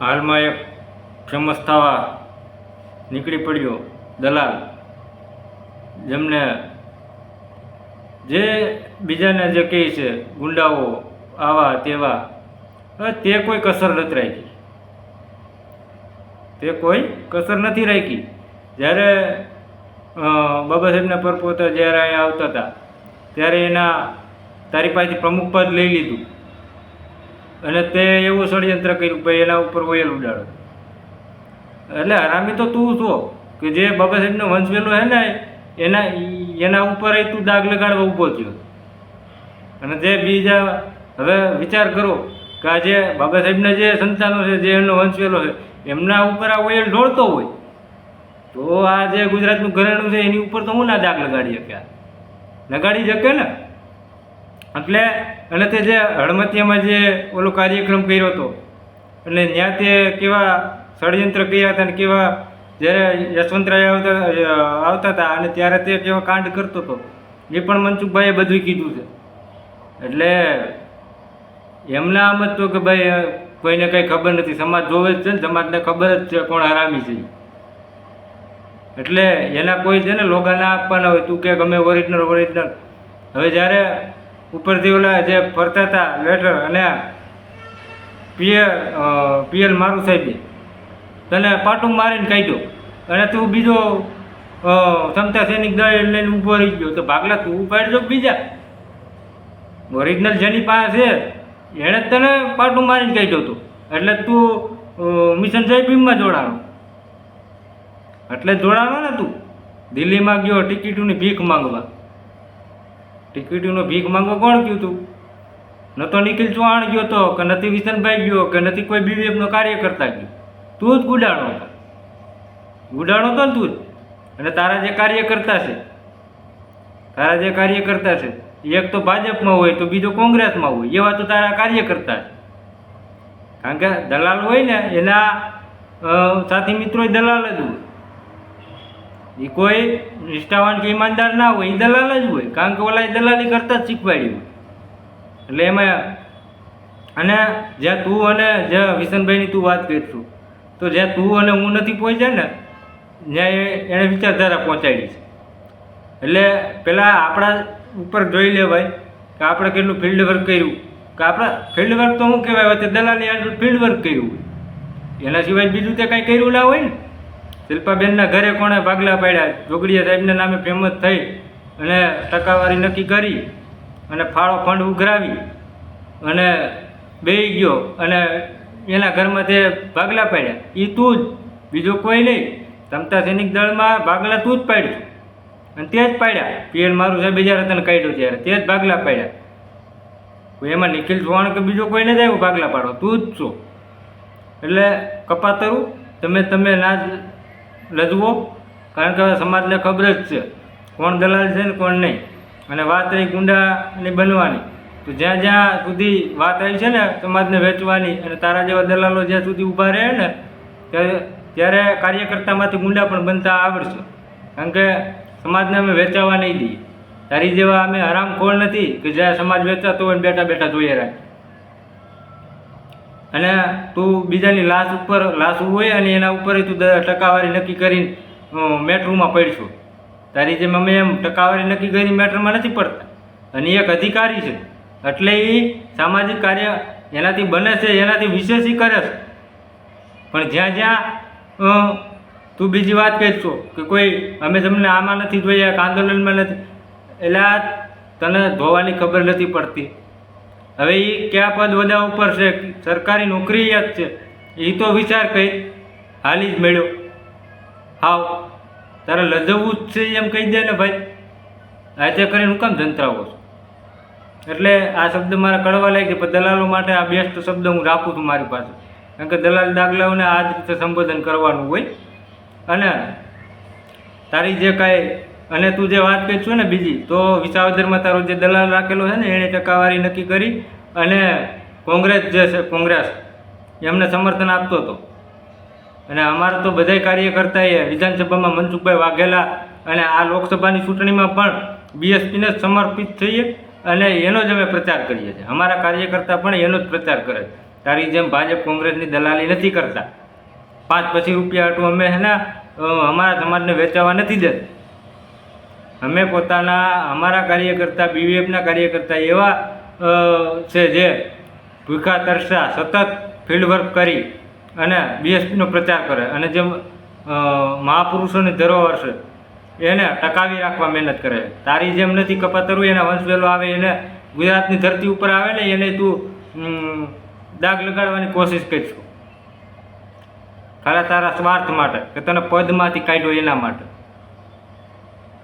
હાલમાં એક ફેમસ થવા નીકળી પડ્યો, દલાલ. જેમને જે બીજાને જે કહે છે, ગુંડાઓ, આવા, તેવા. તે કોઈ કસર નથી રાખી. તે કોઈ કસર નથી રાખી. જ્યારે બાબા સાહેબના પરપોતા જ્યારે અહીંયા આવતા હતા, ત્યારે એના તારી પાસેથી પ્રમુખ પદ લઈ લીધું. અને તે એવું ષડયંત્ર કર્યું ભાઈ એના ઉપર ઓયલ ઉડાડો એટલે હરામી તો તું છો, કે જે બાબા સાહેબનો વંશવેલો હે ને, એના એના ઉપર તું દાગ લગાડવા ઊભો થયો. અને જે બીજા, હવે વિચાર કરો, કે આ જે બાબા સાહેબના જે સંતાનો છે, જે એમનો વંશવેલો છે, એમના ઉપર આ ઓયલ ઢોળતો હોય, તો આ જે ગુજરાતનું ઘરેણું છે, એની ઉપર તો હું ના દાગ લગાડી શક્યા? લગાડી શકે ને? એટલે અને તે જે હળમતિયામાં જે ઓલો કાર્યક્રમ કર્યો હતો, એટલે ત્યાં તે કેવા ષડયંત્ર કર્યા હતા ને કેવા જ્યારે યશવંતરાય આવતા આવતા હતા અને ત્યારે તે કેવા કાંડ કરતો હતો, એ પણ મનસુખભાઈએ બધું કીધું છે. એટલે એમના આમ જ તો કે ભાઈ કોઈને કંઈ ખબર નથી. સમાજ જોવે જ છે ને, સમાજને ખબર જ છે કોણ હરામી છે એટલે એના કોઈ છે ને લોગા ના આપવાના હોય, તું કે ગમે ઓરિજિનલ ઓરિજિનલ હવે જ્યારે ઉપરથી ઓલા જે ફરતા હતા લેટર અને પીએલ પીએલ મારું સાહેબે. તને પાટું મારીને કાઢ્યો. અને તું બીજો સમતા સૈનિક દળ લઈને ઊભો રહી ગયો. તો ભાગલા તું ઉપાડજો કે બીજા? ઓરિજિનલ જેની પાસે છે, એણે જ તને પાટું મારીને કાઢ્યો હતો એટલે તું મિશન જય ભીમમાં જોડાણો. એટલે જોડાણો ને તું. દિલ્હીમાં ગયો, ટિકિટોની ભીખ માંગવા. ટિકિટોનો ભીખ માંગવા કોણ ગયું તું? તો નિખિલ ચૌહાણ ગયો તો, કે નથી વિશનભાઈ ગયો, કે નથી કોઈ બીવીએફનો કાર્યકર્તા ગયો. તું જ ગુડાણો હતો. ગુડાણો તો ને તું જ. અને તારા જે કાર્યકર્તા છે, તારા જે કાર્યકર્તા છે, એક તો ભાજપમાં હોય, તો બીજો કોંગ્રેસમાં હોય, એવા તો તારા કાર્યકર્તા છે. કારણ કે દલાલ હોય ને, એના સાથી મિત્રો દલાલ જ હોય. એ કોઈ નિષ્ઠાવાન કે ઈમાનદાર ના હોય એ દલાલ જ હોય. કારણ કે ઓલા દલાલી કરતા જ શીખવાડી હોય એટલે એમાં અને જ્યાં તું અને જ્યાં વિશનભાઈની તું વાત કરીશું, તો જ્યાં તું અને હું નથી પહોંચ્યા ને એ- એણે વિચારધારા પહોંચાડી છે. એટલે પહેલાં આપણા ઉપર જોઈ લેવાય કે આપણે કેટલું ફિલ્ડ વર્ક કર્યું. કે આપણે ફિલ્ડ વર્ક તો શું કહેવાય દલાલી ફિલ્ડ વર્ક કર્યું એના સિવાય બીજું તે કાંઈ કર્યું ના હોય ને. શિલ્પાબેનના ઘરે કોણે ભાગલા પાડ્યા? જોગડીયા સાહેબના નામે ફેમસ થઈ અને ટકાવારી નક્કી કરી અને ફાળો ફંડ ઉઘરાવી અને બેહી ગયો અને એના ઘરમાં તે ભાગલા પાડ્યા. એ તું જ. બીજો કોઈ નહીં. તમતા સૈનિક દળમાં ભાગલા તું જ પાડ્યું. અને તે જ પાડ્યા. પીએલ મારું સાહેબ બીજા રતન કાઢ્યો ત્યારે તે જ ભાગલા પાડ્યા. એમાં નિખિલ ચૌહાણ કે બીજો કોઈ નથી આવ્યો ભાગલા પાડો તું જ છો. એટલે કપાતરું, તમે તમે ના લજવો કારણ કે હવે સમાજને ખબર જ છે કોણ દલાલ છે ને કોણ નહીં. અને વાત રહી ગુંડાની બનવાની. તો જ્યાં જ્યાં સુધી વાત આવી છે ને સમાજને વેચવાની અને તારા જેવા દલાલો જ્યાં સુધી ઊભા રહે ને ત્યારે કાર્યકર્તામાંથી ગુંડા પણ બનતા આવડશે. કારણ કે સમાજને અમે વેચાવા નહીં દઈએ. તારી જેવા અમે હરામખોર નથી કે જ્યાં સમાજ વેચાતો હોય બેઠા બેઠા જોઈએ રાખે. અને તું બીજાની લાશ ઉપર લાશ હોય અને એના ઉપર તું ટકાવારી નક્કી કરીને મેટ્રોમાં પડશો. તારી જેમ અમે એમ ટકાવારી નક્કી કરીને મેટ્રોમાં નથી પડતા. અને એક અધિકારી છે. એટલે એ સામાજિક કાર્ય એનાથી બને છે, એનાથી વિશેષ કરે છે? પણ જ્યાં જ્યાં તું બીજી વાત કહેશો કે કોઈ અમે તમને આમાં નથી જોયા આંદોલનમાં નથી. એટલે તને ધોવાની ખબર નથી પડતી. હવે એ કયા પદ બધા ઉપર છે? સરકારી નોકરી યાદ છે. એ તો વિચાર કંઈ હાલી જ મેળ્યો હાવ. તારે લજવવું જ છે એમ કહી દે ને ભાઈ. આજે કરીને હું કામ જંતરાવો છું. એટલે આ શબ્દ મારા કડવા લાગે છે, પણ દલાલો માટે આ બેસ્ટ શબ્દ હું રાખું છું મારી પાસે. કારણ કે દલાલ દાખલાઓને આ જ રીતે સંબોધન કરવાનું હોય. અને તારી જે કાંઈ અને તું જે વાત કહી છું ને બીજી, તો વિસાવદરમાં તારો જે દલાલ રાખેલો છે ને એણે ટકાવારી નક્કી કરી અને કોંગ્રેસ જે છે, કોંગ્રેસ, એમને સમર્થન આપતો હતો. અને અમારા તો બધાય કાર્યકર્તાએ વિધાનસભામાં મનસુખભાઈ વાઘેલા અને આ લોકસભાની ચૂંટણીમાં પણ બીએસપીને સમર્પિત થઈએ અને એનો જ અમે પ્રચાર કરીએ છીએ. અમારા કાર્યકર્તા પણ એનો જ પ્રચાર કરે છે. તારી જેમ ભાજપ કોંગ્રેસની દલાલી નથી કરતા. પાંચ પછી રૂપિયા હાટું અમે હે ને અમારા સમાજને વેચાવા નથી દેતા. અમે પોતાના અમારા કાર્યકર્તા બીવીએફના કાર્યકર્તા એવા છે જે ભૂખા તરસા સતત ફિલ્ડ વર્ક કરી અને બીએસપીનો પ્રચાર કરે અને અ, મહાપુરુષોની ધરોહર છે એને ટકાવી રાખવા મહેનત કરે. તારી જેમ નથી કપાતરું એના વંશવેલો આવે એને ગુજરાતની ધરતી ઉપર આવે ને એને તું દાગ લગાડવાની કોશિશ કરીશું. ખાલી તારા સ્વાર્થ માટે કે તને પદમાંથી કાઢ્યો એના માટે.